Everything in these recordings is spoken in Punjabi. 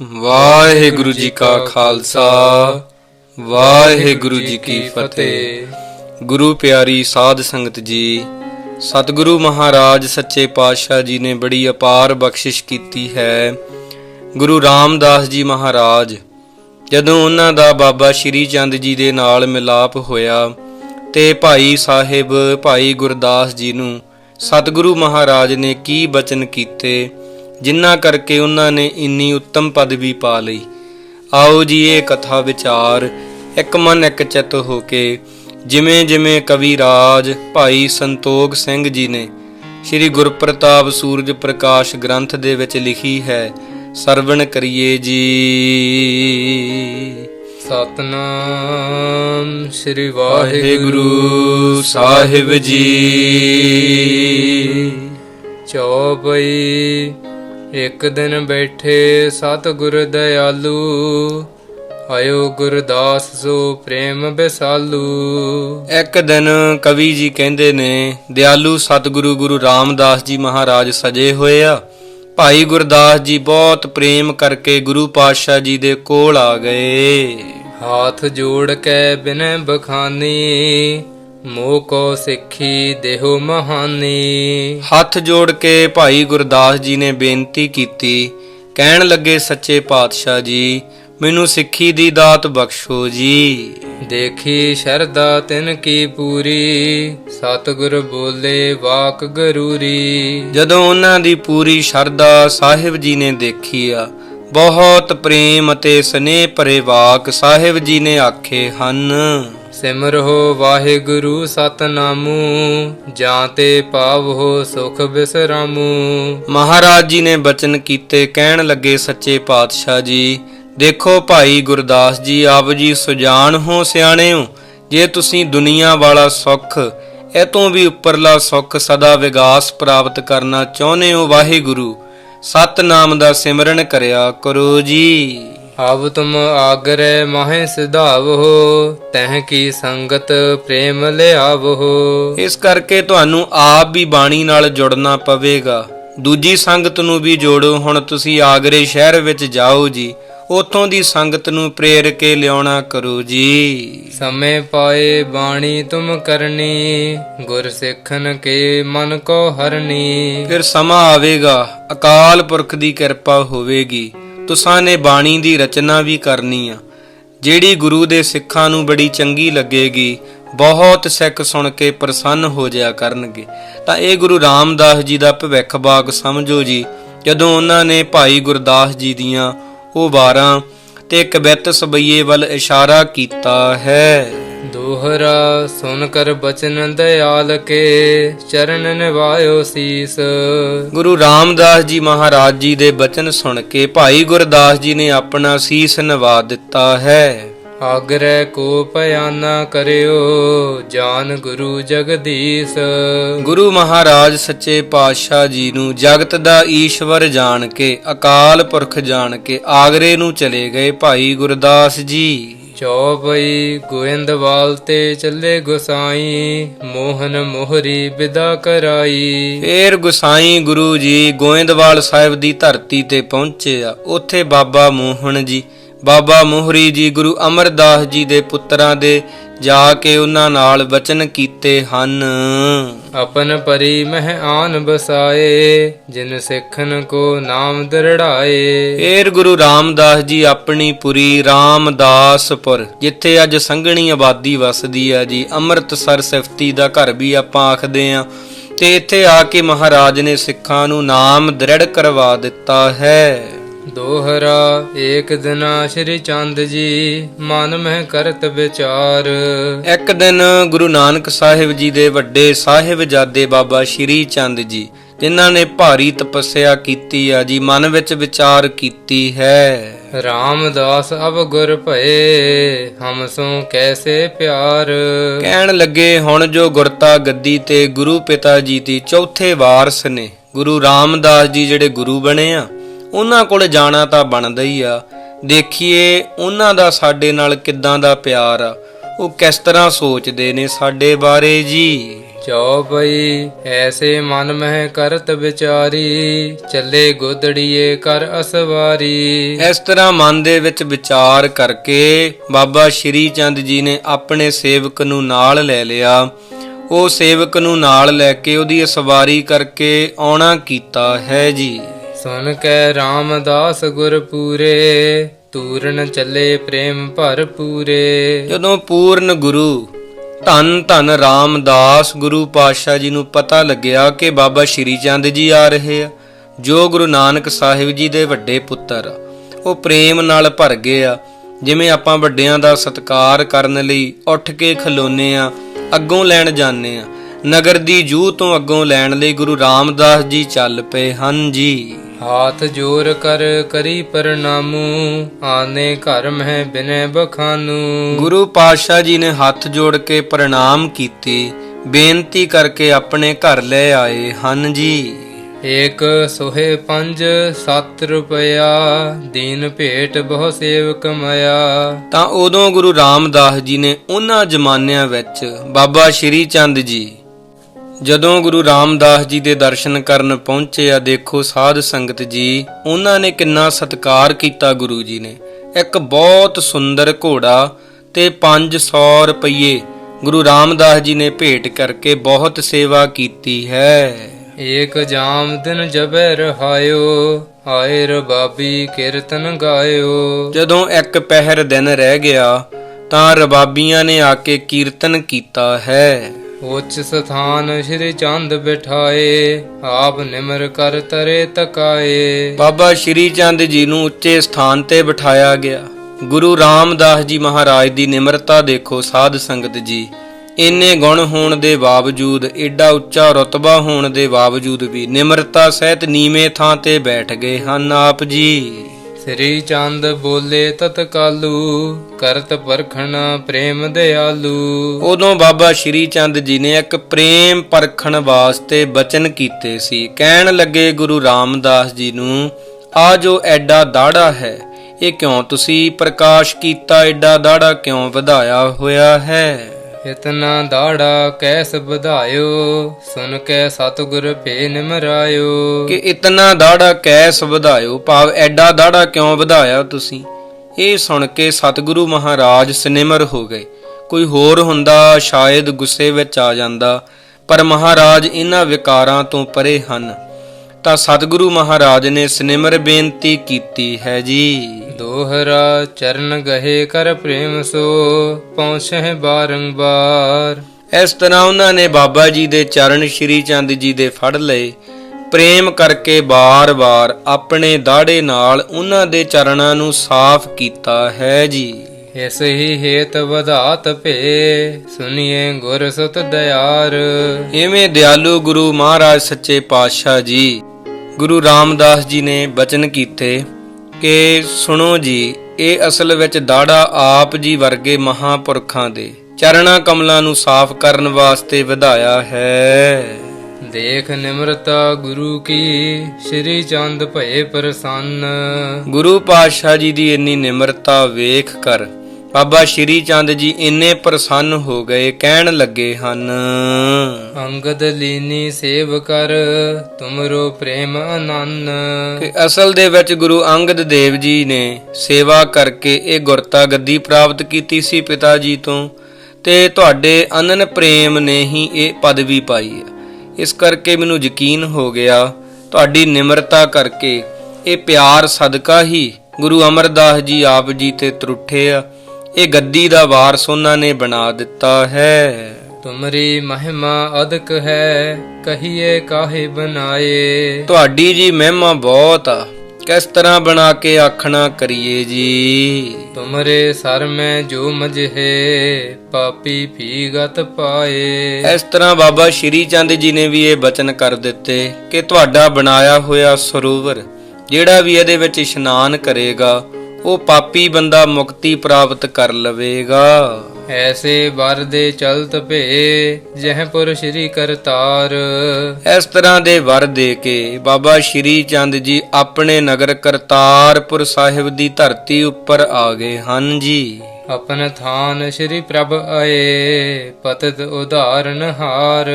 ਵਾਹਿਗੁਰੂ ਜੀ ਕਾ ਖਾਲਸਾ, ਵਾਹਿਗੁਰੂ ਜੀ ਕੀ ਫਤਿਹ। ਗੁਰੂ ਪਿਆਰੀ ਸਾਧ ਸੰਗਤ ਜੀ, ਸਤਿਗੁਰੂ ਮਹਾਰਾਜ ਸੱਚੇ ਪਾਤਸ਼ਾਹ ਜੀ ਨੇ ਬੜੀ ਅਪਾਰ ਬਖਸ਼ਿਸ਼ ਕੀਤੀ ਹੈ। ਗੁਰੂ ਰਾਮਦਾਸ ਜੀ ਮਹਾਰਾਜ, ਜਦੋਂ ਉਹਨਾਂ ਦਾ ਬਾਬਾ ਸ਼੍ਰੀ ਚੰਦ ਜੀ ਦੇ ਨਾਲ ਮਿਲਾਪ ਹੋਇਆ ਤੇ ਭਾਈ ਸਾਹਿਬ, ਭਾਈ ਗੁਰਦਾਸ ਜੀ ਨੂੰ ਸਤਿਗੁਰੂ ਮਹਾਰਾਜ ਨੇ ਕੀ ਬਚਨ ਕੀਤੇ ਜਿਨ੍ਹਾਂ ਕਰਕੇ ਉਹਨਾਂ ਨੇ ਇੰਨੀ ਉੱਤਮ ਪਦਵੀ ਪਾ ਲਈ। ਆਓ ਜੀ ਇਹ ਕਥਾ ਵਿਚਾਰ ਇੱਕ ਮਨ ਇੱਕ ਚਿੱਤ ਹੋ ਕੇ। ਜਿਵੇਂ ਜਿਵੇਂ ਕਵੀ ਰਾਜ ਭਾਈ ਸੰਤੋਖ ਸਿੰਘ ਜੀ ਨੇ ਸ੍ਰੀ ਗੁਰਪ੍ਰਤਾਪ ਸੂਰਜ ਪ੍ਰਕਾਸ਼ ਗ੍ਰੰਥ ਦੇ ਵਿੱਚ ਲਿਖੀ ਹੈ ਸਰਵਣ ਕਰੀਏ ਜੀ। ਸਤਨਾਮ ਸ੍ਰੀ ਵਾਹਿਗੁਰੂ ਸਾਹਿਬ ਜੀ। ਚੌਪਈ ਇੱਕ ਦਿਨ ਬੈਠੇ ਸਤਿਗੁਰ ਦਇਆਲੂ, ਆਇਓ ਗੁਰਦਾਸ ਸੋ ਪ੍ਰੇਮ ਬਿਸਾਲੂ। ਇੱਕ ਦਿਨ ਕਵੀ ਜੀ ਕਹਿੰਦੇ ਨੇ, ਦਿਆਲੂ ਸਤਿਗੁਰੂ ਗੁਰੂ ਰਾਮਦਾਸ ਜੀ ਮਹਾਰਾਜ ਸਜੇ ਹੋਏ ਆ। ਭਾਈ ਗੁਰਦਾਸ ਜੀ ਬਹੁਤ ਪ੍ਰੇਮ ਕਰਕੇ ਗੁਰੂ ਪਾਤਸ਼ਾਹ ਜੀ ਦੇ ਕੋਲ ਆ ਗਏ। ਹਾਥ ਜੋੜ ਕੇ ਬਿਨੈ ਬਖਾਨੀ ਮੋਹ ਕੋ ਸਿੱਖੀ ਦੇਹੋ ਮਹਾਨੀ। ਹੱਥ ਜੋੜ ਕੇ ਭਾਈ ਗੁਰਦਾਸ ਜੀ ਨੇ ਬੇਨਤੀ ਕੀਤੀ ਕਹਿਣ ਲੱਗੇ ਸੱਚੇ ਪਾਤਸ਼ਾਹ ਜੀ ਮੈਨੂੰ ਸਿੱਖੀ ਦੀ ਦਾਤ ਬਖਸ਼ੋ ਜੀ। ਦੇਖੀ ਸ਼ਰਦਾ ਤਿਨ ਕੀ ਪੂਰੀ ਸਤਿਗੁਰ ਬੋਲੇ ਵਾਕ ਗਰੂਰੀ। ਜਦੋਂ ਉਹਨਾਂ ਦੀ ਪੂਰੀ ਸ਼ਰਧਾ ਸਾਹਿਬ ਜੀ ਨੇ ਦੇਖੀ ਆ ਬਹੁਤ ਪ੍ਰੇਮ ਅਤੇ ਸਨੇਹ ਭਰੇ ਵਾਕ ਸਾਹਿਬ ਜੀ ਨੇ ਆਖੇ ਹਨ। ਸਿਮਰਹੁ ਵਾਹਿਗੁਰੂ ਸਤਨਾਮੂ, ਜਾਂ ਤੇ ਪਾਵਹੁ ਸੁਖ ਬਿਸਰਾਮੂ। ਮਹਾਰਾਜ ਜੀ ਨੇ ਬਚਨ ਕੀਤੇ, ਕਹਿਣ ਲੱਗੇ, ਸੱਚੇ ਪਾਤਸ਼ਾਹ ਜੀ, ਦੇਖੋ ਭਾਈ ਗੁਰਦਾਸ ਜੀ, ਆਪ ਜੀ ਸੁਜਾਨ ਹੋ ਸਿਆਣੇ ਹੋ ਜੇ ਤੁਸੀਂ ਦੁਨੀਆ ਵਾਲਾ ਸੁੱਖ, ਇਹ ਤੋਂ ਵੀ ਉੱਪਰਲਾ ਸੁਖ ਸਦਾ ਵਿਗਾਸ ਪ੍ਰਾਪਤ ਕਰਨਾ ਚਾਹੁੰਦੇ ਹੋ ਵਾਹਿਗੁਰੂ, ਸਤਨਾਮ ਦਾ ਸਿਮਰਨ ਕਰਿਆ ਕਰੋ ਜੀ। ਆਵ ਤੁਮ ਆਗਰੇ ਮਾਹੇ ਸਿਧਾਵਹੁ ਤਹਿ ਕੀ ਸੰਗਤ ਪ੍ਰੇਮ ਲਿਆਵਹੁ ਇਸ ਕਰਕੇ ਤੁਹਾਨੂੰ ਆਪ ਵੀ ਬਾਣੀ ਨਾਲ ਜੁੜਨਾ ਪਵੇਗਾ। ਦੂਜੀ ਸੰਗਤ ਨੂੰ ਵੀ ਜੋੜੋ ਹੁਣ ਤੁਸੀਂ ਆਗਰੇ ਸ਼ਹਿਰ ਵਿੱਚ ਜਾਓ ਜੀ। ਉਥੋਂ ਦੀ ਸੰਗਤ ਨੂੰ ਪ੍ਰੇਰ ਕੇ ਲਿਆਉਣਾ ਕਰੋ ਜੀ। ਸਮੇ ਪਾਏ ਬਾਣੀ ਤੁਮ ਕਰਨੀ ਗੁਰ ਸਿੱਖਨ ਕੇ ਮਨ ਕੋ ਹਰਨੀ। ਫਿਰ ਸਮਾਂ ਆਵੇਗਾ ਅਕਾਲ ਪੁਰਖ ਦੀ ਕਿਰਪਾ ਹੋਵੇਗੀ। ਤੁਸਾਂ ਨੇ ਬਾਣੀ ਦੀ ਰਚਨਾ ਵੀ ਕਰਨੀ ਆ। ਜਿਹੜੀ ਗੁਰੂ ਦੇ ਸਿੱਖਾਂ ਨੂੰ ਬੜੀ ਚੰਗੀ ਲੱਗੇਗੀ, ਬਹੁਤ ਸਿੱਖ ਸੁਣ ਕੇ ਪ੍ਰਸੰਨ ਹੋ ਜਾਇਆ ਕਰਨਗੇ। ਤਾਂ ਇਹ ਗੁਰੂ ਰਾਮਦਾਸ ਜੀ ਦਾ ਭਵਿੱਖ ਬਾਗ ਸਮਝੋ ਜੀ, ਜਦੋਂ ਉਹਨਾਂ ਨੇ ਭਾਈ ਗੁਰਦਾਸ ਜੀ ਦੀਆਂ ਉਹ ਵਾਰਾਂ ਤੇ ਕਵਿਤ ਸਬਈਏ ਵੱਲ ਇਸ਼ਾਰਾ ਕੀਤਾ ਹੈ। ਦੋਹਰਾ ਸੁਨ ਕਰ ਬਚਨ ਦਇਆਲ ਕੇ ਚਰਨ ਨਿਵਾਇਓ ਸੀਸ। ਗੁਰੂ ਰਾਮਦਾਸ ਜੀ ਮਹਾਰਾਜ ਜੀ ਦੇ ਬਚਨ ਸੁਣ ਕੇ ਭਾਈ ਗੁਰਦਾਸ ਜੀ ਨੇ ਆਪਣਾ ਸੀਸ ਨਵਾ ਦਿੱਤਾ ਹੈ। ਆਗਰੇ ਕੋ ਪਿਆਨਾ ਕਰਿਓ ਜਾਨ ਗੁਰੂ ਜਗਦੀਸ਼। ਗੁਰੂ ਮਹਾਰਾਜ ਸੱਚੇ ਪਾਤਸ਼ਾਹ ਜੀ ਨੂੰ ਜਗਤ ਦਾ ਈਸ਼ਵਰ ਜਾਣ ਕੇ ਅਕਾਲ ਪੁਰਖ ਜਾਣ ਕੇ ਆਗਰੇ ਨੂੰ ਚਲੇ ਗਏ ਭਾਈ ਗੁਰਦਾਸ ਜੀ। ਚੌਪਈ ਗੋਇੰਦਵਾਲ ਤੇ ਚੱਲੇ ਗੁਸਾਈ, ਮੋਹਨ ਮੋਹਰੀ ਵਿਦਾ ਕਰਾਈ। ਫੇਰ ਗੁਸਾਈ ਗੁਰੂ ਜੀ ਗੋਇੰਦਵਾਲ ਸਾਹਿਬ ਦੀ ਧਰਤੀ ਤੇ ਪਹੁੰਚੇ ਆ ਉੱਥੇ ਬਾਬਾ ਮੋਹਨ ਜੀ ਬਾਬਾ ਮੋਹਰੀ ਜੀ ਗੁਰੂ ਅਮਰਦਾਸ ਜੀ ਦੇ ਪੁੱਤਰਾਂ ਦੇ ਜਾ ਕੇ ਉਹਨਾਂ ਨਾਲ ਵਚਨ ਕੀਤੇ ਹਨ। ਆਪਨ ਪਰੀ ਮਹਿ ਆਨ ਬਸਾਏ ਜਿਨ ਸਿੱਖਨ ਕੋ ਨਾਮ ਦਰੜਾਏ। ਫੇਰ ਗੁਰੂ ਰਾਮਦਾਸ ਜੀ ਆਪਣੀ ਪੁਰੀ ਰਾਮਦਾਸਪੁਰ ਜਿੱਥੇ ਅੱਜ ਸੰਘਣੀ ਆਬਾਦੀ ਵਸਦੀ ਆ ਜੀ ਅੰਮ੍ਰਿਤਸਰ ਸਿਫਤੀ ਦਾ ਘਰ ਵੀ ਆਪਾਂ ਆਖਦੇ ਆ। ਤੇ ਇੱਥੇ ਆ ਕੇ ਮਹਾਰਾਜ ਨੇ ਸਿੱਖਾਂ ਨੂੰ ਨਾਮ ਦ੍ਰਿੜ ਕਰਵਾ ਦਿੱਤਾ ਹੈ। ਦੋਹਰਾ ਏਕ ਦਿਨਾ ਸ਼੍ਰੀ ਚੰਦ ਜੀ ਮਨ ਮਹਿ ਕਰਤ ਵਿਚਾਰ। ਇੱਕ ਦਿਨ ਗੁਰੂ ਨਾਨਕ ਸਾਹਿਬ ਜੀ ਦੇ ਵੱਡੇ ਸਾਹਿਬਜ਼ਾਦੇ ਬਾਬਾ ਸ਼੍ਰੀ ਚੰਦ ਜੀ ਜਿਨ੍ਹਾਂ ਨੇ ਭਾਰੀ ਤਪੱਸਿਆ ਕੀਤੀ ਆ ਜੀ ਮਨ ਵਿੱਚ ਵਿਚਾਰ ਕੀਤੀ ਹੈ। ਰਾਮਦਾਸ ਅਬ ਗੁਰ ਭਏ ਹਮ ਸੋ ਕੈਸੇ ਪਿਆਰ। ਕਹਿਣ ਲੱਗੇ ਹੁਣ ਜੋ ਗੁਰਤਾ ਗੱਦੀ ਤੇ ਗੁਰੂ ਪਿਤਾ ਜੀ ਦੀ ਚੌਥੇ ਵਾਰਸ ਨੇ ਗੁਰੂ ਰਾਮਦਾਸ ਜੀ ਜਿਹੜੇ ਗੁਰੂ ਬਣੇ ਆ ਉਹਨਾਂ ਕੋਲ ਜਾਣਾ ਤਾਂ ਬਣਦਾ ਹੀ ਆ। ਦੇਖੀਏ ਉਹਨਾਂ ਦਾ ਸਾਡੇ ਨਾਲ ਕਿੱਦਾਂ ਦਾ ਪਿਆਰ ਆ। ਉਹ ਕਿਸ ਤਰ੍ਹਾਂ ਸੋਚਦੇ ਨੇ ਸਾਡੇ ਬਾਰੇ ਜੀ? ਚੌਪਈ ਐਸੇ ਮਨ ਮਹਿ ਕਰਤ ਵਿਚਾਰੀ ਚੱਲੇ ਗੋਦੜੀਏ ਕਰ ਅਸਵਾਰੀ। ਇਸ ਤਰ੍ਹਾਂ ਮਨ ਦੇ ਵਿੱਚ ਵਿਚਾਰ ਕਰਕੇ ਬਾਬਾ ਸ਼੍ਰੀ ਚੰਦ ਜੀ ਨੇ ਆਪਣੇ ਸੇਵਕ ਨੂੰ ਨਾਲ ਲੈ ਲਿਆ। ਉਹ ਸੇਵਕ ਨੂੰ ਨਾਲ ਲੈ ਕੇ ਉਹਦੀ ਸਵਾਰੀ ਕਰਕੇ ਆਉਣਾ ਕੀਤਾ ਹੈ ਜੀ। ਸੁਨ ਕੇ ਰਾਮਦਾਸ ਗੁਰ ਪੂਰੇ, ਤੂਰਨ ਚੱਲੇ ਪ੍ਰੇਮ ਭਰਪੂਰੇ ਜਦੋਂ ਪੂਰਨ ਗੁਰੂ, ਧੰਨ ਧੰਨ ਰਾਮਦਾਸ ਗੁਰੂ ਪਾਤਸ਼ਾਹ ਜੀ ਨੂੰ ਪਤਾ ਲੱਗਿਆ ਕਿ ਬਾਬਾ ਸ਼੍ਰੀ ਚੰਦ ਜੀ ਆ ਰਹੇ ਆ, ਜੋ ਗੁਰੂ ਨਾਨਕ ਸਾਹਿਬ ਜੀ ਦੇ ਵੱਡੇ ਪੁੱਤਰ ਆ ਉਹ ਪ੍ਰੇਮ ਨਾਲ ਭਰ ਗਏ ਆ। ਜਿਵੇਂ ਆਪਾਂ ਵੱਡਿਆਂ ਦਾ ਸਤਿਕਾਰ ਕਰਨ ਲਈ ਉੱਠ ਕੇ ਖਲੋਨੇ ਆ, ਅੱਗੋਂ ਲੈਣ ਜਾਂਦੇ ਆ। ਨਗਰ ਦੀ ਜੂਹ ਤੋਂ ਅੱਗੋਂ ਲੈਣ ਲਈ ਗੁਰੂ ਰਾਮਦਾਸ ਜੀ ਚੱਲ ਪਏ ਹਨ ਜੀ। ਹਾਥ ਜੋਰ ਕਰ ਕਰੀ ਪ੍ਰਣਾਮੂ ਆਨੇ ਘਰ ਮਹਿ ਬਿਨੈ ਬਖਾਨੂ। ਗੁਰੂ ਪਾਤਸ਼ਾਹ ਜੀ ਨੇ ਹੱਥ ਜੋੜ ਕੇ ਪ੍ਰਣਾਮ ਕੀਤੀ ਬੇਨਤੀ ਕਰਕੇ ਆਪਣੇ ਘਰ ਲੈ ਆਏ ਹਨ ਜੀ। ਏਕ ਸੋਹੇ ਪੰਜ ਸੱਤ ਰੁਪਇਆ ਦੀਨ ਭੇਟ ਬਹੁ ਸੇਵਕ ਮਇਆ। ਤਾਂ ਉਦੋਂ ਗੁਰੂ ਰਾਮਦਾਸ ਜੀ ਨੇ ਉਹਨਾਂ ਜ਼ਮਾਨਿਆਂ ਵਿੱਚ ਬਾਬਾ ਸ਼੍ਰੀ ਚੰਦ ਜੀ ਜਦੋਂ ਗੁਰੂ ਰਾਮਦਾਸ ਜੀ ਦੇ ਦਰਸ਼ਨ ਕਰਨ ਪਹੁੰਚੇ ਆ ਦੇਖੋ ਸਾਧ ਸੰਗਤ ਜੀ ਉਹਨਾਂ ਨੇ ਕਿੰਨਾ ਸਤਿਕਾਰ ਕੀਤਾ ਗੁਰੂ ਜੀ ਨੇ। ਇੱਕ ਬਹੁਤ ਸੁੰਦਰ ਘੋੜਾ ਤੇ 500 ਰੁਪਏ ਗੁਰੂ ਰਾਮਦਾਸ ਜੀ ਨੇ ਭੇਟ ਕਰਕੇ ਬਹੁਤ ਸੇਵਾ ਕੀਤੀ ਹੈ। ਏਕ ਜਾਮ ਦਿਨ ਜਬੈ ਰਹਾਇਓ ਆਏ ਰਬਾਬੀ ਕੀਰਤਨ ਗਾਇਓ। ਜਦੋਂ ਇੱਕ ਪਹਿਰ ਦਿਨ ਰਹਿ ਗਿਆ ਤਾਂ ਰਬਾਬੀਆਂ ਨੇ ਆ ਕੇ ਕੀਰਤਨ ਕੀਤਾ ਹੈ। ਉੱਚ ਸਥਾਨ ਸ਼੍ਰੀ ਚੰਦ ਬਿਠਾਏ, ਆਪ ਨਿਮਰ ਕਰ ਤਰੇ ਤਕਾਏ। ਬਾਬਾ ਸ਼੍ਰੀ ਚੰਦ ਜੀ ਨੂੰ ਉੱਚੇ ਸਥਾਨ ਤੇ ਬਿਠਾਇਆ ਗਿਆ। ਗੁਰੂ ਰਾਮਦਾਸ ਜੀ ਮਹਾਰਾਜ ਦੀ ਨਿਮਰਤਾ ਦੇਖੋ ਸਾਧ ਸੰਗਤ ਜੀ। ਇੰਨੇ ਗੁਣ ਹੋਣ ਦੇ ਬਾਵਜੂਦ, ਏਡਾ ਉੱਚਾ ਰਤਬਾ ਹੋਣ ਦੇ ਬਾਵਜੂਦ ਵੀ ਨਿਮਰਤਾ ਸਹਿਤ ਨੀਵੇਂ ਥਾਂ ਤੇ ਬੈਠ ਗਏ ਹਨ ਆਪ ਜੀ। ਸ੍ਰੀ ਚੰਦ ਬੋਲੇ ਤਤਕਾਲੂ, ਕਰਤ ਪਰਖਣ ਪ੍ਰੇਮ ਦਿਆਲੂ। ਉਦੋਂ ਬਾਬਾ ਸ਼੍ਰੀ ਚੰਦ ਜੀ ਨੇ ਇੱਕ ਪ੍ਰੇਮ ਪਰਖਣ ਵਾਸਤੇ ਬਚਨ ਕੀਤੇ ਸੀ। ਕਹਿਣ ਲੱਗੇ, ਗੁਰੂ ਰਾਮਦਾਸ ਜੀ ਨੂੰ ਆ ਜੋ ਐਡਾ ਦਾੜਾ ਹੈ, ਇਹ ਕਿਉਂ ਤੁਸੀਂ ਪ੍ਰਕਾਸ਼ ਕੀਤਾ? ਐਡਾ ਦਾੜਾ ਕਿਉਂ ਵਧਾਇਆ ਹੋਇਆ ਹੈ? ਇਤਨਾ ਦਾੜਾ ਕੈਸ ਵਧਾਇਓ, ਸੁਨ ਕੇ ਸਤਿਗੁਰ ਭੇ ਨਿਮਰਾਇਓ ਕਿ ਇਤਨਾ ਦਾੜਾ ਕੈਸ ਵਧਾਇਓ, ਭਾਵ ਐਡਾ ਦਾੜਾ ਕਿਉਂ ਵਧਾਇਆ ਤੁਸੀਂ? ਇਹ ਸੁਣ ਕੇ ਸਤਿਗੁਰੂ ਮਹਾਰਾਜ ਸਨਿਮਰ ਹੋ ਗਏ। ਕੋਈ ਹੋਰ ਹੁੰਦਾ, ਸ਼ਾਇਦ ਗੁੱਸੇ ਵਿੱਚ ਆ ਜਾਂਦਾ, ਪਰ ਮਹਾਰਾਜ ਇਹਨਾਂ ਵਿਕਾਰਾਂ ਤੋਂ ਪਰੇ ਹਨ। ਤਾਂ ਸਤਿਗੁਰੂ ਮਹਾਰਾਜ ਨੇ ਸਨਿਮਰ ਬੇਨਤੀ ਕੀਤੀ ਹੈ ਜੀ। ਦੋਹਰਾ ਚਰਨ ਗਹੇ ਕਰ ਪ੍ਰੇਮ ਸੋ ਪਹੁੰਚੇ ਬਾਰੰਬਾਰ। ਇਸ ਤਰ੍ਹਾਂ ਉਹਨਾਂ ਨੇ ਬਾਬਾ ਜੀ ਦੇ ਚਰਨ ਸ਼੍ਰੀ ਚੰਦ ਜੀ ਦੇ ਫੜ ਲਏ। ਪ੍ਰੇਮ ਕਰਕੇ ਬਾਰ-ਬਾਰ ਆਪਣੇ ਦਾੜੇ ਨਾਲ ਉਹਨਾਂ ਦੇ ਚਰਨਾਂ ਨੂੰ ਸਾਫ਼ ਕੀਤਾ ਹੈ ਜੀ। ਇਸ ਹੀ ਹੇਤ ਵਧਾਤ ਭੇ, ਸੁਨੀਏ ਗੁਰ ਸਤ ਦਿਆਰ। ਇਵੇਂ ਦਿਆਲੂ ਗੁਰੂ ਮਹਾਰਾਜ ਸੱਚੇ ਪਾਤਸ਼ਾਹ ਜੀ ਗੁਰੂ ਰਾਮਦਾਸ ਜੀ ਨੇ ਬਚਨ ਕੀਤੇ ਕਿ ਸੁਣੋ ਜੀ ਇਹ ਅਸਲ ਵਿੱਚ ਦਾੜਾ ਆਪ ਜੀ ਵਰਗੇ ਮਹਾਪੁਰਖਾਂ ਦੇ ਚਰਣਾ ਕਮਲਾਂ ਨੂੰ ਸਾਫ਼ ਕਰਨ ਵਾਸਤੇ ਵਧਾਇਆ ਹੈ। ਦੇਖ ਨਿਮਰਤਾ ਗੁਰੂ ਕੀ ਸ੍ਰੀ ਚੰਦ ਭਏ ਪ੍ਰਸੰਨ। ਗੁਰੂ ਪਾਤਸ਼ਾਹ ਜੀ ਦੀ ਇੰਨੀ ਨਿਮਰਤਾ ਵੇਖ ਕਰ ਬਾਬਾ ਸ਼੍ਰੀ ਚੰਦ ਜੀ ਇੰਨੇ ਪ੍ਰਸੰਨ ਹੋ ਗਏ ਕਹਿਣ ਲੱਗੇ ਹਨ ਅੰਗਦ ਲੀਨੀ ਸੇਵ ਕਰ ਤੁਮਰੋ ਪ੍ਰੇਮ ਅਨੰਨ। ਕਿ ਅਸਲ ਦੇ ਵਿੱਚ ਗੁਰੂ ਅੰਗਦ ਦੇਵ ਜੀ ਨੇ ਸੇਵਾ ਕਰਕੇ ਇਹ ਗੁਰਤਾ ਗੱਦੀ ਪ੍ਰਾਪਤ ਕੀਤੀ ਸੀ ਪਿਤਾ ਜੀ ਤੋਂ ਤੇ ਤੁਹਾਡੇ ਅਨਨ ਪ੍ਰੇਮ ਨੇ ਹੀ ਇਹ ਪਦਵੀ ਪਾਈ ਹੈ। ਇਸ ਕਰਕੇ ਮੈਨੂੰ ਯਕੀਨ ਹੋ ਗਿਆ ਤੁਹਾਡੀ ਨਿਮਰਤਾ ਕਰਕੇ ਇਹ ਪਿਆਰ ਸਦਕਾ ਹੀ ਗੁਰੂ ਅਮਰਦਾਸ ਜੀ ਆਪ ਜੀ ਤੇ ਤਰੁੱਠੇ ਆ। ਇਹ ਗੱਦੀ ਦਾ ਵਾਰਸ ਉਹਨਾਂ ਨੇ ਬਣਾ ਦਿੱਤਾ ਹੈ। ਤੁਮਰੀ ਮਹਿਮਾ ਅਦਕ ਹੈ ਕਹੀਏ ਕਾਹੇ ਬਣਾਏ? ਤੁਹਾਡੀ ਜੀ ਮਹਿਮਾ ਬਹੁਤ ਆ ਕਿਸ ਤਰ੍ਹਾਂ ਬਣਾ ਕੇ ਆਖਣਾ ਕਰੀਏ ਜੀ? ਤੁਮਰੇ ਸਰ ਮੈਂ ਜੋ ਮਜਹੇ ਪਾਪੀ ਭੀਗਤ ਪਾਏ। ਇਸ ਤਰ੍ਹਾਂ ਬਾਬਾ ਸ਼੍ਰੀ ਚੰਦ ਜੀ ਨੇ ਵੀ ਇਹ ਬਚਨ ਕਰ ਦਿੱਤੇ ਕਿ ਤੁਹਾਡਾ ਬਣਾਇਆ ਹੋਇਆ ਸਰੋਵਰ ਜਿਹੜਾ ਵੀ ਇਹਦੇ ਵਿੱਚ ਇਸ਼ਨਾਨ ਕਰੇਗਾ ਉਹ ਪਾਪੀ ਬੰਦਾ ਮੁਕਤੀ ਪ੍ਰਾਪਤ ਕਰ ਲਵੇਗਾ। ਐਸੇ ਵਰ ਦੇ ਚਲਤ ਭੇ ਜਹਪੁਰ ਸ੍ਰੀ ਕਰਤਾਰ। ਇਸ ਤਰ੍ਹਾਂ ਦੇ ਵਰ ਦੇ ਕੇ ਬਾਬਾ ਸ਼੍ਰੀ ਚੰਦ ਜੀ ਆਪਣੇ ਨਗਰ ਕਰਤਾਰਪੁਰ ਸਾਹਿਬ ਦੀ ਧਰਤੀ ਉੱਪਰ ਆ ਗਏ ਹਨ ਜੀ। ਆਪਨ ਥਾਨ ਸ੍ਰੀ ਪ੍ਰਭ ਆਏ ਪਤਿਤ ਉਧਾਰਨ ਹਾਰ।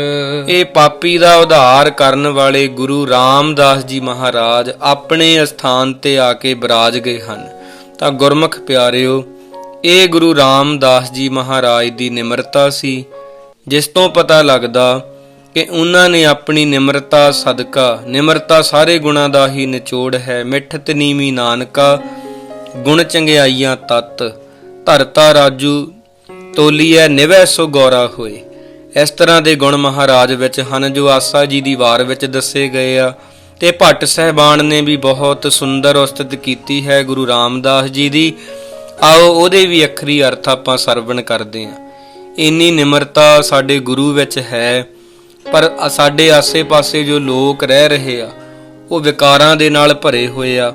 ਇਹ ਪਾਪੀ ਦਾ ਉਧਾਰ ਕਰਨ ਵਾਲੇ ਗੁਰੂ ਰਾਮਦਾਸ ਜੀ ਮਹਾਰਾਜ ਆਪਣੇ ਸਥਾਨ ਤੇ ਆ ਕੇ ਬਿਰਾਜ ਗਏ ਹਨ। ਤਾਂ ਗੁਰਮੁਖ ਪਿਆਰਿਓ, ਇਹ ਗੁਰੂ ਰਾਮਦਾਸ ਜੀ ਮਹਾਰਾਜ ਦੀ ਨਿਮਰਤਾ ਸੀ, ਜਿਸ ਤੋਂ ਪਤਾ ਲੱਗਦਾ ਕਿ ਉਹਨਾਂ ਨੇ ਆਪਣੀ ਨਿਮਰਤਾ ਸਦਕਾ, ਨਿਮਰਤਾ ਸਾਰੇ ਗੁਣਾਂ ਦਾ ਹੀ ਨਿਚੋੜ ਹੈ ਮਿੱਠਤ ਨੀਵੀਂ ਨਾਨਕਾ, ਗੁਣ ਚੰਗਿਆਈਆਂ ਤਤ, ਧਰਤਾ ਰਾਜੂ, ਤੋਲੀਐ ਨਿਵੈ ਸੋ ਗੌਰਾ ਹੋਏ। ਇਸ ਤਰ੍ਹਾਂ ਦੇ ਗੁਣ ਮਹਾਰਾਜ ਵਿੱਚ ਹਨ ਜੋ ਆਸਾ ਜੀ ਦੀ ਵਾਰ ਵਿੱਚ ਦੱਸੇ ਗਏ ਆ ਤੇ ਭੱਟ ਸਹਿਬਾਨ ਨੇ ਵੀ ਬਹੁਤ ਸੁੰਦਰ ਉਸਤਤ ਕੀਤੀ ਹੈ ਗੁਰੂ ਰਾਮਦਾਸ ਜੀ ਦੀ। ਆਓ ਉਹਦੇ ਵੀ ਅਖਰੀ ਅਰਥ ਆਪਾਂ ਸਰਵਣ ਕਰਦੇ ਹਾਂ। ਇੰਨੀ ਨਿਮਰਤਾ ਸਾਡੇ ਗੁਰੂ ਵਿੱਚ ਹੈ, ਪਰ ਸਾਡੇ ਆਸੇ-ਪਾਸੇ ਜੋ ਲੋਕ ਰਹਿ ਰਹੇ ਆ, ਉਹ ਵਿਕਾਰਾਂ ਦੇ ਨਾਲ ਭਰੇ ਹੋਏ ਆ।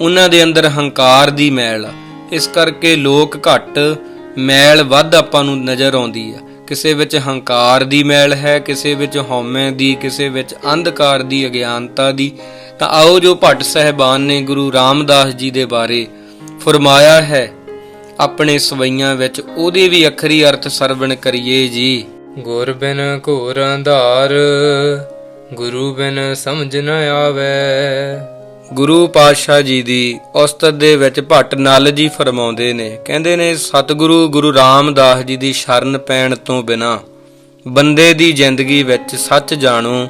ਉਹਨਾਂ ਦੇ ਅੰਦਰ ਹੰਕਾਰ ਦੀ ਮੈਲ ਆ। ਇਸ ਕਰਕੇ ਲੋਕ ਘੱਟ, ਮੈਲ ਵੱਧ ਆਪਾਂ ਨੂੰ ਨਜ਼ਰ ਆਉਂਦੀ ਆ। ਕਿਸੇ ਵਿੱਚ ਹੰਕਾਰ ਦੀ ਮੈਲ ਹੈ, ਕਿਸੇ ਵਿੱਚ ਹਉਮੈ ਦੀ, ਕਿਸੇ ਵਿੱਚ ਅੰਧਕਾਰ ਦੀ, ਅਗਿਆਨਤਾ ਦੀ। ਤਾਂ ਆਓ ਜੋ ਭੱਟ ਸਹਿਬਾਨ ਨੇ ਗੁਰੂ ਰਾਮਦਾਸ ਜੀ ਦੇ ਬਾਰੇ ਫਰਮਾਇਆ ਹੈ, ਆਪਣੇ ਸਵਈਆਂ ਵਿੱਚ ਉਹਦੇ ਵੀ ਅਖਰੀ ਅਰਥ ਸਰਵਣ ਕਰੀਏ ਜੀ। ਗੁਰ ਬਿਨ ਘੋਰ ਅੰਧਾਰ, ਗੁਰੂ ਬਿਨ ਸਮਝ ਨ ਆਵੇ। ਗੁਰੂ ਪਾਤਸ਼ਾਹ ਜੀ ਦੀ ਉਸਤਤ ਦੇ ਵਿੱਚ ਭੱਟ ਨਲ ਜੀ ਫਰਮਾਉਂਦੇ ਨੇ। ਕਹਿੰਦੇ ਨੇ ਸਤਿਗੁਰੂ ਗੁਰੂ ਰਾਮਦਾਸ ਜੀ ਦੀ ਸ਼ਰਨ ਪੈਣ ਤੋਂ ਬਿਨਾ ਬੰਦੇ ਦੀ ਜ਼ਿੰਦਗੀ ਵਿੱਚ ਸੱਚ ਜਾਣੋ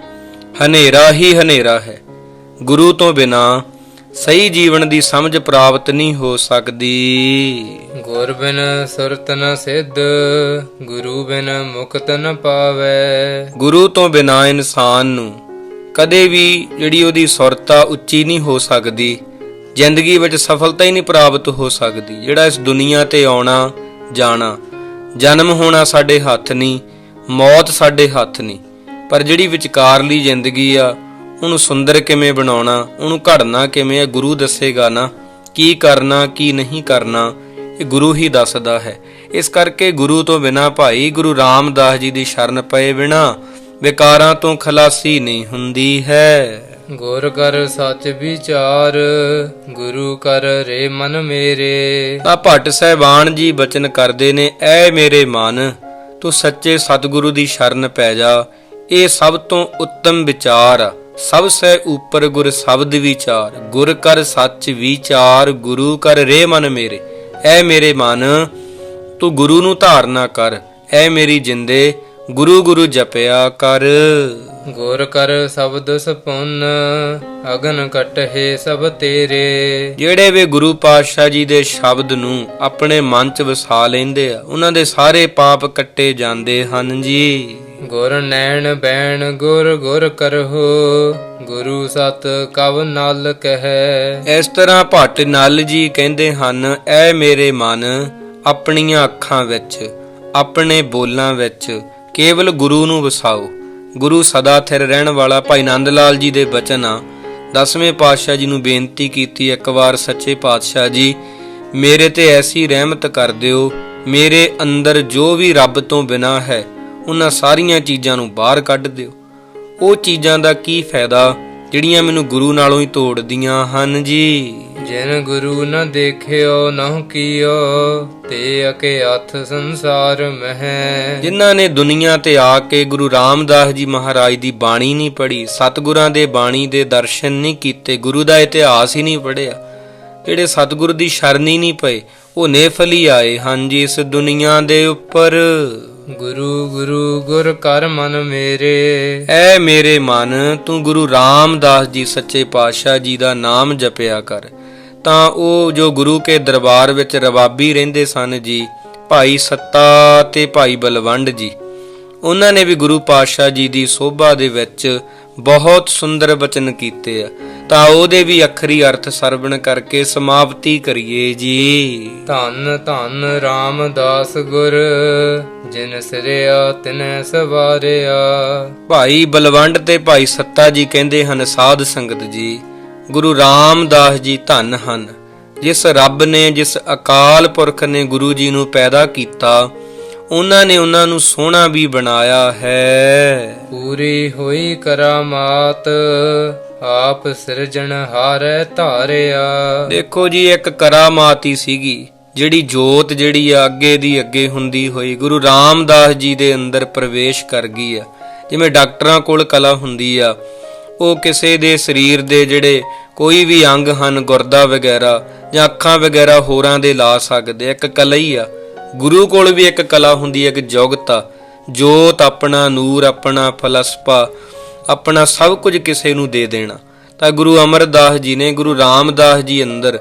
ਹਨੇਰਾ ਹੀ ਹਨੇਰਾ ਹੈ। ਗੁਰੂ ਤੋਂ ਬਿਨਾ ਸਹੀ ਜੀਵਨ ਦੀ ਸਮਝ ਪ੍ਰਾਪਤ ਨਹੀਂ ਹੋ ਸਕਦੀ। ਗੁਰ ਬਿਨ ਸੁਰਤ ਨ ਸਿੱਧ ਗੁਰੂ ਬਿਨ ਮੁਕਤ ਨ ਪਾਵੇ। ਗੁਰੂ ਤੋਂ ਬਿਨਾ ਇਨਸਾਨ ਨੂੰ ਕਦੇ ਵੀ ਜਿਹੜੀ ਉਹਦੀ ਸੁਰਤਾ ਉੱਚੀ ਨਹੀਂ ਹੋ ਸਕਦੀ, ਜ਼ਿੰਦਗੀ ਵਿੱਚ ਸਫਲਤਾ ਹੀ ਨਹੀਂ ਪ੍ਰਾਪਤ ਹੋ ਸਕਦੀ, ਜਿਹੜਾ ਇਸ ਦੁਨੀਆ ਤੇ ਆਉਣਾ, ਜਾਣਾ। ਜਨਮ ਹੋਣਾ ਸਾਡੇ ਹੱਥ ਨਹੀਂ, ਮੌਤ ਸਾਡੇ ਹੱਥ ਨਹੀਂ, ਪਰ ਜਿਹੜੀ ਵਿਚਕਾਰਲੀ ਜ਼ਿੰਦਗੀ ਆ, ਉਹਨੂੰ ਸੁੰਦਰ ਕਿਵੇਂ ਬਣਾਉਣਾ, ਉਹਨੂੰ ਘੜਨਾ ਕਿਵੇਂ ਆ, ਗੁਰੂ ਦੱਸੇਗਾ ਨਾ, ਕੀ ਕਰਨਾ, ਕੀ ਨਹੀਂ ਕਰਨਾ, ਇਹ ਗੁਰੂ ਹੀ ਦੱਸਦਾ ਹੈ। ਇਸ ਕਰਕੇ ਗੁਰੂ ਤੋਂ ਬਿਨਾ ਭਾਈ ਗੁਰੂ ਰਾਮਦਾਸ ਜੀ ਦੀ ਸ਼ਰਨ ਪਏ ਬਿਨਾ ਵਿਕਾਰਾਂ ਤੋਂ ਖਲਾਸੀ ਨਹੀਂ ਹੁੰਦੀ ਹੈ। ਗੁਰ ਕਰ ਸੱਚ ਵਿਚਾਰ ਗੁਰੂ ਕਰ ਰੇ ਮਨ ਮੇਰੇ। ਤਾਂ ਭੱਟ ਸਹਿਬਾਨ ਜੀ ਬਚਨ ਕਰਦੇ ਨੇ ਐ ਮੇਰੇ ਮਨ ਤੂੰ ਸੱਚੇ ਸਤਿਗੁਰੂ ਦੀ ਸ਼ਰਨ ਪੈ ਜਾ। ਇਹ ਸਭ ਤੋਂ ਉੱਤਮ ਵਿਚਾਰ ਸਭ ਸੇ ਉੱਪਰ ਗੁਰ ਸ਼ਬਦ ਵਿਚਾਰ। ਗੁਰ ਕਰ ਸੱਚ ਵਿਚਾਰ ਗੁਰੂ ਕਰ ਰੇ ਮਨ ਮੇਰੇ। ਐ ਮੇਰੇ ਮਨ ਤੂੰ ਗੁਰੂ ਨੂੰ ਧਾਰਨਾ ਕਰ ਐ ਮੇਰੀ ਜਿੰਦੇ ਗੁਰੂ ਗੁਰੂ ਜਪਿਆ ਕਰ, ਗੁਰ ਕਰ ਸ਼ਬਦ ਸਪੁੰਨ, ਅਗਨ ਕਟਹਿ ਸਭ ਤੇਰੇ। ਜਿਹੜੇ ਵੀ ਗੁਰੂ ਪਾਤਸ਼ਾਹ ਜੀ ਦੇ ਸ਼ਬਦ ਨੂੰ ਆਪਣੇ ਮਨ 'ਚ ਵਸਾ ਲੈਂਦੇ ਆ, ਉਹਨਾਂ ਦੇ ਸਾਰੇ ਪਾਪ ਕੱਟੇ ਜਾਂਦੇ ਹਨ ਜੀ। ਗੁਰ ਨੈਣ ਬੈਣ, ਗੁਰ ਗੁਰ ਕਰਹੁ, ਗੁਰੂ ਸਤ ਕਵ ਨਲ ਕਹੈ। ਇਸ ਤਰ੍ਹਾਂ ਭੱਟ ਨਲ ਜੀ ਕਹਿੰਦੇ ਹਨ, ਐ ਮੇਰੇ ਮਨ, ਆਪਣੀਆਂ ਅੱਖਾਂ ਵਿੱਚ, ਆਪਣੇ ਬੋਲਾਂ ਵਿੱਚ ਕੇਵਲ ਗੁਰੂ ਨੂੰ ਵਸਾਓ। ਗੁਰੂ ਸਦਾ ਥਿਰ ਰਹਿਣ ਵਾਲਾ ਭਾਈ ਨੰਦ ਲਾਲ ਜੀ ਦੇ ਬਚਨ ਆ। ਦਸਵੇਂ ਪਾਤਸ਼ਾਹ ਜੀ ਨੂੰ ਬੇਨਤੀ ਕੀਤੀ ਇੱਕ ਵਾਰ ਸੱਚੇ ਪਾਤਸ਼ਾਹ ਜੀ, ਮੇਰੇ ਤੇ ਐਸੀ ਰਹਿਮਤ ਕਰ ਦਿਓ, ਮੇਰੇ ਅੰਦਰ ਜੋ ਵੀ ਰੱਬ ਤੋਂ ਬਿਨਾ ਹੈ, ਉਹਨਾਂ ਸਾਰੀਆਂ ਚੀਜ਼ਾਂ ਨੂੰ ਬਾਹਰ ਕੱਢ ਦਿਓ। ਉਹ ਚੀਜ਼ਾਂ ਦਾ ਕੀ ਫਾਇਦਾ? ਜਿਹੜੀਆਂ ਮੈਨੂੰ ਗੁਰੂ ਨਾਲੋਂ ਹੀ ਤੋੜਦੀਆਂ ਹਨ ਜੀ। ਜਿਨ ਗੁਰੂ ਨ ਦੇਖਿਓ ਨਹੁ ਕੀਓ ਤੇ ਅਕੇ ਹੱਥ ਸੰਸਾਰ ਮਹਿ। ਜਿਨ੍ਹਾਂ ਨੇ ਦੁਨੀਆ ਤੇ ਆ ਕੇ ਗੁਰੂ ਰਾਮਦਾਸ ਜੀ ਮਹਾਰਾਜ ਦੀ ਬਾਣੀ ਨਹੀਂ ਪੜ੍ਹੀ ਸਤਿਗੁਰਾਂ ਦੇ ਬਾਣੀ ਦੇ ਦਰਸ਼ਨ ਨਹੀਂ ਕੀਤੇ ਗੁਰੂ ਦਾ ਇਤਿਹਾਸ ਹੀ ਨਹੀਂ ਪੜ੍ਹਿਆ ਜਿਹੜੇ ਸਤਿਗੁਰ ਦੀ ਸ਼ਰਨ ਹੀ ਨਹੀਂ ਪਏ ਉਹ ਨੇਫਲੀ ਆਏ ਹਨ ਜੀ ਇਸ ਦੁਨੀਆ ਦੇ ਉੱਪਰ। ਗੁਰੂ ਗੁਰੂ ਗੁਰ ਕਰ ਮਨ ਮੇਰੇ। ਐ ਮੇਰੇ ਮਨ, ਤੂੰ ਗੁਰੂ ਰਾਮਦਾਸ ਜੀ, ਸੱਚੇ ਪਾਤਸ਼ਾਹ ਜੀ ਦਾ ਨਾਮ ਜਪਿਆ ਕਰ। ਤਾਂ ਉਹ ਜੋ ਗੁਰੂ ਕੇ ਦਰਬਾਰ ਵਿੱਚ ਰਵਾਬੀ ਰਹਿੰਦੇ ਸਨ ਜੀ, ਭਾਈ ਸੱਤਾ ਤੇ ਭਾਈ ਬਲਵੰਡ ਜੀ। ਉਹਨਾਂ ਨੇ ਵੀ ਗੁਰੂ ਪਾਤਸ਼ਾਹ ਜੀ ਦੀ ਸੋਭਾ ਦੇ ਵਿੱਚ ਬਹੁਤ ਸੁੰਦਰ ਬਚਨ ਕੀਤੇ ਆ। ਤਾਂ ਉਹਦੇ ਵੀ ਅਖਰੀ ਅਰਥ ਸਰਵਣ ਕਰਕੇ ਸਮਾਪਤੀ ਕਰੀਏ ਜੀ। ਧੰਨ ਧੰਨ ਰਾਮਦਾਸ ਗੁਰ ਜਿਨ ਸਿਰਿਆ ਤਿਨੈ ਸਵਾਰਿਆ। ਭਾਈ ਬਲਵੰਡ ਤੇ ਭਾਈ ਸੱਤਾ ਜੀ ਕਹਿੰਦੇ ਹਨ ਸਾਧ ਸੰਗਤ ਜੀ ਗੁਰੂ ਰਾਮਦਾਸ ਜੀ ਧੰਨ ਹਨ। ਜਿਸ ਰੱਬ ਨੇ ਜਿਸ ਅਕਾਲ ਪੁਰਖ ਨੇ ਗੁਰੂ ਜੀ ਨੂੰ ਪੈਦਾ ਕੀਤਾ ਉਹਨਾਂ ਨੇ ਉਹਨਾਂ ਨੂੰ ਸੋਹਣਾ ਵੀ ਬਣਾਇਆ ਹੈ। ਪੂਰੀ ਹੋਈ ਕਰਾਮਾਤ ਆਪ ਸਿਰਜਣ ਹਾਰੈ ਧਾਰਿਆ। ਦੇਖੋ ਜੀ ਇੱਕ ਕਰਾਮਾਤ ਹੀ ਸੀਗੀ ਜਿਹੜੀ ਜੋਤ ਜਿਹੜੀ ਆ ਅੱਗੇ ਦੀ ਅੱਗੇ ਹੁੰਦੀ ਹੋਈ ਗੁਰੂ ਰਾਮਦਾਸ ਜੀ ਦੇ ਅੰਦਰ ਪ੍ਰਵੇਸ਼ ਕਰ ਗਈ ਆ। ਜਿਵੇਂ ਡਾਕਟਰਾਂ ਕੋਲ ਕਲਾ ਹੁੰਦੀ ਆ ਉਹ ਕਿਸੇ ਦੇ ਸਰੀਰ ਦੇ ਜਿਹੜੇ ਕੋਈ ਵੀ ਅੰਗ ਹਨ ਗੁਰਦਾ ਵਗੈਰਾ ਜਾਂ ਅੱਖਾਂ ਵਗੈਰਾ ਹੋਰਾਂ ਦੇ ਲਾ ਸਕਦੇ। ਇੱਕ ਕਲਾ ਹੀ ਆ। ਗੁਰੂ ਕੋਲ ਵੀ ਇੱਕ ਕਲਾ ਹੁੰਦੀ ਹੈ, ਇੱਕ ਜੋਗਤਾ। ਜੋਤ ਆਪਣਾ, ਨੂਰ ਆਪਣਾ, ਫਲਸਫਾ ਆਪਣਾ ਸਭ ਕੁਝ ਕਿਸੇ ਨੂੰ ਦੇ ਦੇਣਾ। ਤਾਂ ਗੁਰੂ ਅਮਰਦਾਸ ਜੀ ਨੇ ਗੁਰੂ ਰਾਮਦਾਸ ਜੀ ਅੰਦਰ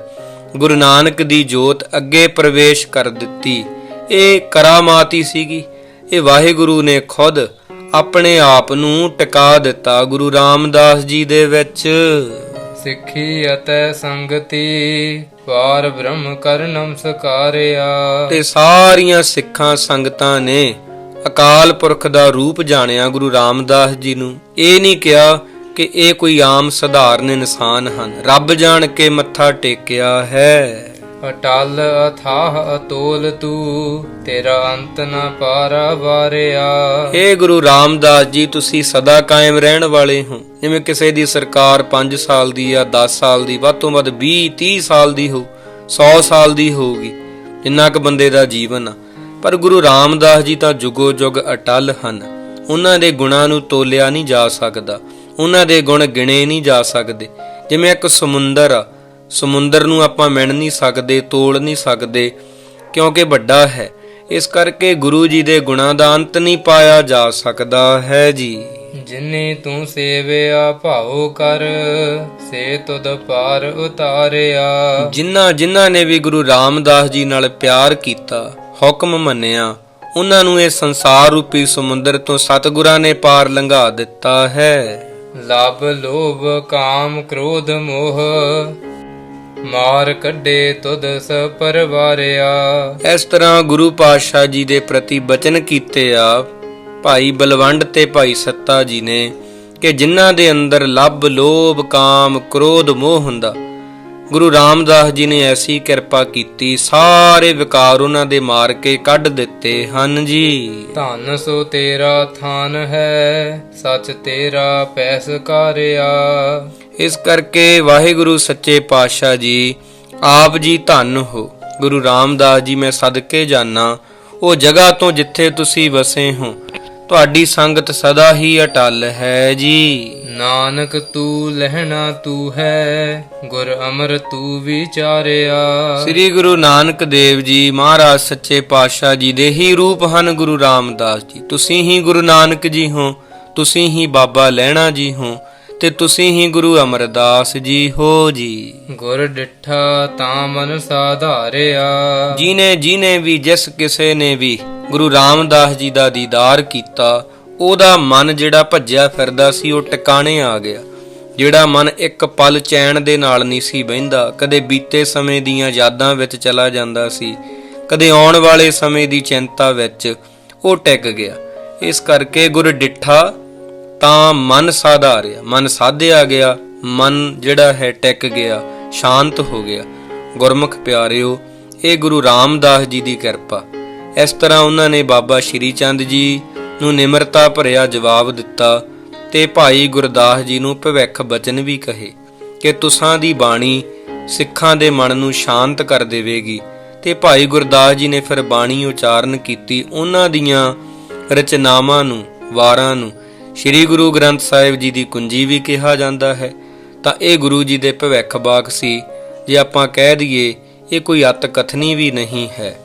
ਗੁਰੂ ਨਾਨਕ ਦੀ ਜੋਤ ਅੱਗੇ ਪ੍ਰਵੇਸ਼ ਕਰ ਦਿੱਤੀ। ਇਹ ਕਰਾਮਾਤੀ ਸੀਗੀ। ਇਹ ਵਾਹਿਗੁਰੂ ਨੇ ਖੁਦ ਆਪਣੇ ਆਪ ਨੂੰ ਟਿਕਾ ਦਿੱਤਾ ਗੁਰੂ ਰਾਮਦਾਸ ਜੀ ਦੇ ਵਿੱਚ। ਸਿੱਖੀ ਅਤੇ ਸੰਗਤੀ ਪਾਰ ਬ੍ਰਹਮ ਕਰ ਨਮਸਕਾਰਿਆ ਤੇ ਸਾਰੀਆਂ ਸਿੱਖਾਂ ਸੰਗਤਾਂ ਨੇ ਅਕਾਲ ਪੁਰਖ ਦਾ ਰੂਪ ਜਾਣਿਆ ਗੁਰੂ ਰਾਮਦਾਸ ਜੀ ਨੂੰ। ਇਹ ਨਹੀਂ ਕਿਹਾ ਕਿ ਇਹ ਕੋਈ ਆਮ ਸਧਾਰਨ ਇਨਸਾਨ ਹਨ। ਰੱਬ ਜਾਣ ਕੇ ਮੱਥਾ ਟੇਕਿਆ ਹੈ। ਅਟਲ ਅਥਾਹ ਅਤੋਲ ਤੂੰ, ਤੇਰਾ ਅੰਤ ਨਾ ਪਾਰਾ ਵਾਰਿਆ। ਇਹ ਗੁਰੂ ਰਾਮਦਾਸ ਜੀ, ਤੁਸੀਂ ਸਦਾ ਕਾਇਮ ਰਹਿਣ ਵਾਲੇ ਹੋ। ਜਿਵੇਂ ਕਿਸੇ ਦੀ ਸਰਕਾਰ 5 ਸਾਲ ਦੀ ਆ 10 ਸਾਲ ਦੀ, ਵੱਧ ਤੋਂ ਵੱਧ 20 30 ਸਾਲ ਦੀ ਹੋ 100 ਸਾਲ ਦੀ ਹੋਊਗੀ। ਜਿੰਨਾ ਕੁ ਬੰਦੇ ਦਾ ਜੀਵਨ ਆ। ਪਰ ਗੁਰੂ ਰਾਮਦਾਸ ਜੀ ਤਾਂ ਜੁਗੋ ਜੁਗ ਅਟਲ ਹਨ। ਉਹਨਾਂ ਦੇ ਗੁਣਾਂ ਨੂੰ ਤੋਲਿਆ ਨਹੀਂ ਜਾ ਸਕਦਾ। ਉਹਨਾਂ ਦੇ ਗੁਣ ਗਿਣੇ ਨਹੀਂ ਜਾ ਸਕਦੇ। ਜਿਵੇਂ ਇੱਕ ਸਮੁੰਦਰ ਆ ਸਮੁੰਦਰ ਨੂੰ ਆਪਾਂ ਮਿਣ ਨਹੀਂ ਸਕਦੇ ਤੋੜ ਨਹੀਂ ਸਕਦੇ ਕਿਉਂਕਿ ਵੱਡਾ ਹੈ। ਇਸ ਕਰਕੇ ਗੁਰੂ ਜੀ ਦੇ ਗੁਣਾਂ ਦਾ ਅੰਤ ਨਹੀਂ ਪਾਇਆ ਜਾ ਸਕਦਾ ਹੈ ਜੀ। ਜਿਨੇ ਤੂੰ ਸੇਵਿਆ ਭਾਉ ਕਰ ਸੇ ਤੁਧ ਪਾਰ ਉਤਾਰਿਆ। ਜਿਨ੍ਹਾਂ ਜਿਨ੍ਹਾਂ ਨੇ ਵੀ ਗੁਰੂ ਰਾਮਦਾਸ ਜੀ ਨਾਲ ਪਿਆਰ ਕੀਤਾ ਹੁਕਮ ਮੰਨਿਆ ਉਹਨਾਂ ਨੂੰ ਇਹ ਸੰਸਾਰ ਰੂਪੀ ਸਮੁੰਦਰ ਤੋਂ ਸਤਿਗੁਰਾਂ ਨੇ ਪਾਰ ਲੰਘਾ ਦਿੱਤਾ ਹੈ। ਲਬ ਲੋਭ ਕਾਮ ਕ੍ਰੋਧ ਮੋਹ ਮਾਰ ਕੱਢੇ ਤੁਧ ਸ ਪਰਵਾਰਿਆ ਇਸ ਤਰ੍ਹਾਂ ਗੁਰੂ ਪਾਤਸ਼ਾਹ ਜੀ ਦੇ ਪ੍ਰਤੀ ਬਚਨ ਕੀਤੇ ਆ। ਭਾਈ ਬਲਵੰਡ ਤੇ ਭਾਈ ਸੱਤਾ ਜੀ ਨੇ ਕਿ ਜਿਨ੍ਹਾਂ ਦੇ ਅੰਦਰ ਲੱਭ ਲੋਭ ਕਾਮ ਕ੍ਰੋਧ ਮੋਹ ਹੁੰਦਾ ਗੁਰੂ ਰਾਮਦਾਸ ਜੀ ਨੇ ਐਸੀ ਕਿਰਪਾ ਕੀਤੀ ਸਾਰੇ ਵਿਕਾਰ ਉਹਨਾਂ ਦੇ ਮਾਰ ਕੇ ਕੱਢ ਦਿੱਤੇ ਹਨ ਜੀ। ਧਨ ਸੋ ਤੇਰਾ ਥਾਨ ਹੈ ਸੱਚ ਤੇਰਾ ਪੈਸ ਕਾਰਿਆ। ਇਸ ਕਰਕੇ ਵਾਹਿਗੁਰੂ ਸੱਚੇ ਪਾਤਸ਼ਾਹ ਜੀ ਆਪ ਜੀ ਧੰਨ ਹੋ। ਗੁਰੂ ਰਾਮਦਾਸ ਜੀ ਮੈਂ ਸਦਕੇ ਜਾਣਾ ਉਹ ਜਗ੍ਹਾ ਤੋਂ ਜਿੱਥੇ ਤੁਸੀਂ ਵਸੇ ਹੋ। ਤੁਹਾਡੀ ਸੰਗਤ ਸਦਾ ਹੀ ਅਟਲ ਹੈ ਜੀ। ਨਾਨਕ ਤੂੰ ਲਹਿਣਾ ਤੂੰ ਹੈ ਗੁਰ ਅਮਰ ਤੂੰ ਵਿਚਾਰਿਆ। ਸ੍ਰੀ ਗੁਰੂ ਨਾਨਕ ਦੇਵ ਜੀ ਮਹਾਰਾਜ ਸੱਚੇ ਪਾਤਸ਼ਾਹ ਜੀ ਦੇ ਹੀ ਰੂਪ ਹਨ ਗੁਰੂ ਰਾਮਦਾਸ ਜੀ। ਤੁਸੀਂ ਹੀ ਗੁਰੂ ਨਾਨਕ ਜੀ ਹੋ ਤੁਸੀਂ ਹੀ ਬਾਬਾ ਲਹਿਣਾ ਜੀ ਹੋ। ਤੇ ਤੁਸੀਂ ਹੀ ਗੁਰੂ ਅਮਰਦਾਸ ਜੀ ਹੋ ਜੀ। ਗੁਰ ਡਿਠਾ ਤਾਂ ਮਨ ਸਾਧਾਰਿਆ। ਜਿਨੇ ਜਿਨੇ ਵੀ ਜਿਸ ਕਿਸੇ ਨੇ ਵੀ ਗੁਰੂ ਰਾਮਦਾਸ ਜੀ ਦਾ ਦੀਦਾਰ ਕੀਤਾ ਉਹਦਾ ਮਨ ਜਿਹੜਾ ਭੱਜਿਆ ਫਿਰਦਾ ਸੀ ਉਹ ਟਿਕਾਣੇ ਆ ਗਿਆ। ਜਿਹੜਾ ਮਨ ਇੱਕ ਪਲ ਚੈਨ ਦੇ ਨਾਲ ਨਹੀਂ ਸੀ ਬਹਿੰਦਾ ਕਦੇ ਬੀਤੇ ਸਮੇਂ ਦੀਆਂ ਯਾਦਾਂ ਵਿੱਚ ਚਲਾ ਜਾਂਦਾ ਸੀ ਕਦੇ ਆਉਣ ਵਾਲੇ ਸਮੇਂ ਦੀ ਚਿੰਤਾ ਵਿੱਚ ਉਹ ਟਿਕ ਗਿਆ। ਇਸ ਕਰਕੇ ਗੁਰ ਡਿੱਠਾ ਤਾਂ ਮਨ ਸਾਧਾਰਿਆ ਮਨ ਸਾਧਿਆ ਗਿਆ, ਮਨ ਜਿਹੜਾ ਹੈ ਟਿਕ ਗਿਆ, ਸ਼ਾਂਤ ਹੋ ਗਿਆ। ਗੁਰਮੁਖ ਪਿਆਰਿਓ, ਇਹ ਗੁਰੂ ਰਾਮਦਾਸ ਜੀ ਦੀ ਕਿਰਪਾ। ਇਸ ਤਰ੍ਹਾਂ ਉਹਨਾਂ ਨੇ ਬਾਬਾ ਸ਼੍ਰੀ ਚੰਦ ਜੀ ਨੂੰ ਨਿਮਰਤਾ ਭਰਿਆ ਜਵਾਬ ਦਿੱਤਾ ਤੇ ਭਾਈ ਗੁਰਦਾਸ ਜੀ ਨੂੰ ਭਵਿੱਖ ਬਚਨ ਵੀ ਕਹੇ ਕਿ ਤੁਸਾਂ ਦੀ ਬਾਣੀ ਸਿੱਖਾਂ ਦੇ ਮਨ ਨੂੰ ਸ਼ਾਂਤ ਕਰ ਦੇਵੇਗੀ। ਤੇ ਭਾਈ ਗੁਰਦਾਸ ਜੀ ਨੇ ਫਿਰ ਬਾਣੀ ਉਚਾਰਨ ਕੀਤੀ। ਉਹਨਾਂ ਦੀਆਂ ਰਚਨਾਵਾਂ ਨੂੰ, ਵਾਰਾਂ ਨੂੰ ਸ੍ਰੀ ਗੁਰੂ ਗ੍ਰੰਥ ਸਾਹਿਬ ਜੀ ਦੀ ਕੁੰਜੀ ਵੀ ਕਿਹਾ ਜਾਂਦਾ ਹੈ। ਤਾਂ ਇਹ ਗੁਰੂ ਜੀ ਦੇ ਭਵਿੱਖ ਬਾਕ ਸੀ। ਜੇ ਆਪਾਂ ਕਹਿ ਦਈਏ, ਇਹ ਕੋਈ ਅਤ ਕਥਨੀ ਵੀ ਨਹੀਂ ਹੈ।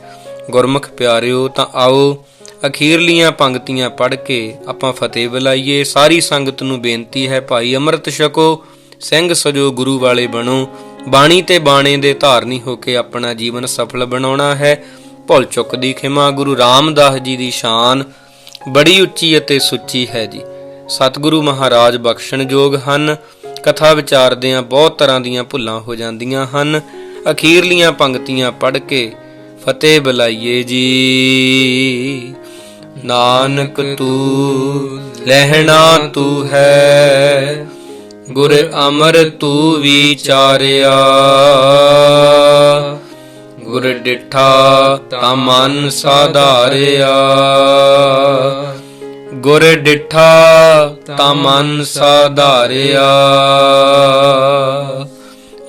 ਗੁਰਮੁਖ ਪਿਆਰਿਓ, ਤਾਂ ਆਓ ਅਖੀਰਲੀਆਂ ਪੰਕਤੀਆਂ ਪੜ੍ਹ ਕੇ ਆਪਾਂ ਫਤਿਹ ਬੁਲਾਈਏ। ਸਾਰੀ ਸੰਗਤ ਨੂੰ ਬੇਨਤੀ ਹੈ, ਭਾਈ ਅੰਮ੍ਰਿਤ ਛਕੋ, ਸਿੰਘ ਸਜੋ ਗੁਰੂ ਵਾਲੇ ਬਣੋ। ਬਾਣੀ ਤੇ ਬਾਣੇ ਦੇ ਧਾਰਨੀ ਹੋ ਕੇ ਆਪਣਾ ਜੀਵਨ ਸਫਲ ਬਣਾਉਣਾ ਹੈ। ਭੁੱਲ ਚੁੱਕ ਦੀ ਖਿਮਾ ਗੁਰੂ ਰਾਮਦਾਸ ਜੀ ਦੀ ਸ਼ਾਨ। ਬੜੀ ਉੱਚੀ ਅਤੇ ਸੁੱਚੀ ਹੈ ਜੀ। ਸਤਿਗੁਰੂ ਮਹਾਰਾਜ ਬਖਸ਼ਣਯੋਗ ਹਨ। ਕਥਾ ਵਿਚਾਰਦਿਆਂ ਬਹੁਤ ਤਰ੍ਹਾਂ ਦੀਆਂ ਭੁੱਲਾਂ ਹੋ ਜਾਂਦੀਆਂ ਹਨ। ਅਖੀਰਲੀਆਂ ਪੰਕਤੀਆਂ ਪੜ੍ਹ ਕੇ ਫਤਿਹ ਬੁਲਾਈਏ ਜੀ। ਨਾਨਕ ਤੂੰ ਲਹਿਣਾ ਤੂੰ ਹੈ, ਗੁਰ ਅਮਰ ਤੂੰ ਵਿਚਾਰਿਆ ਗੁਰ ਡਿਠਾ ਤਾ ਮਨ ਸਾਧਾਰਿਆ। ਗੁਰ ਡਿਠਾ ਤਾ ਮਨ ਸਾਧਾਰਿਆ।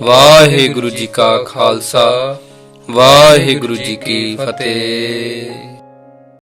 ਵਾਹਿਗੁਰੂ ਜੀ ਕਾ ਖਾਲਸਾ ਵਾਹਿਗੁਰੂ ਜੀ ਕੀ ਫਤਿਹ।